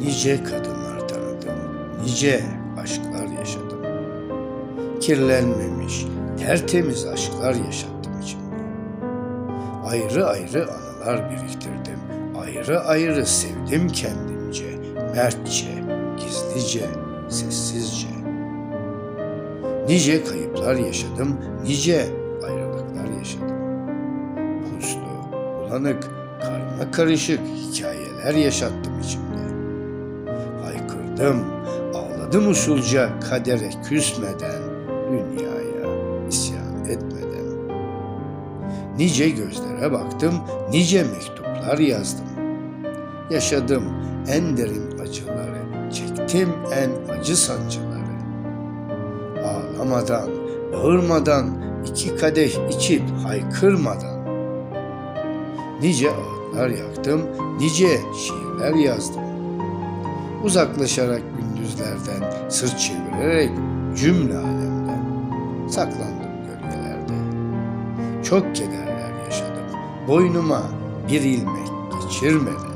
Nice kadınlar tanıdım, nice aşklar yaşadım. Kirlenmemiş, tertemiz aşklar yaşattım içimde. Ayrı ayrı anılar biriktirdim, ayrı ayrı sevdim kendimce, mertçe, gizlice, sessizce. Nice kayıplar yaşadım, nice ayrılıklar yaşadım. Puslu, bulanık, karma karışık hikayeler yaşattım içimde. Haykırdım, ağladım usulca kadere küsmeden, dünyaya isyan etmeden. Nice gözlere baktım, nice mektuplar yazdım. Yaşadım en derin acıları, çektim en acı sancıları. Ağlamadan, bağırmadan, iki kadeh içip haykırmadan. Nice ağıtlar yaktım, nice şiirler yazdım. Uzaklaşarak gündüzlerden, sırt çevirerek cümle alemden, saklandım gölgelerde. Çok kederler yaşadım, boynuma bir ilmek geçirmeden.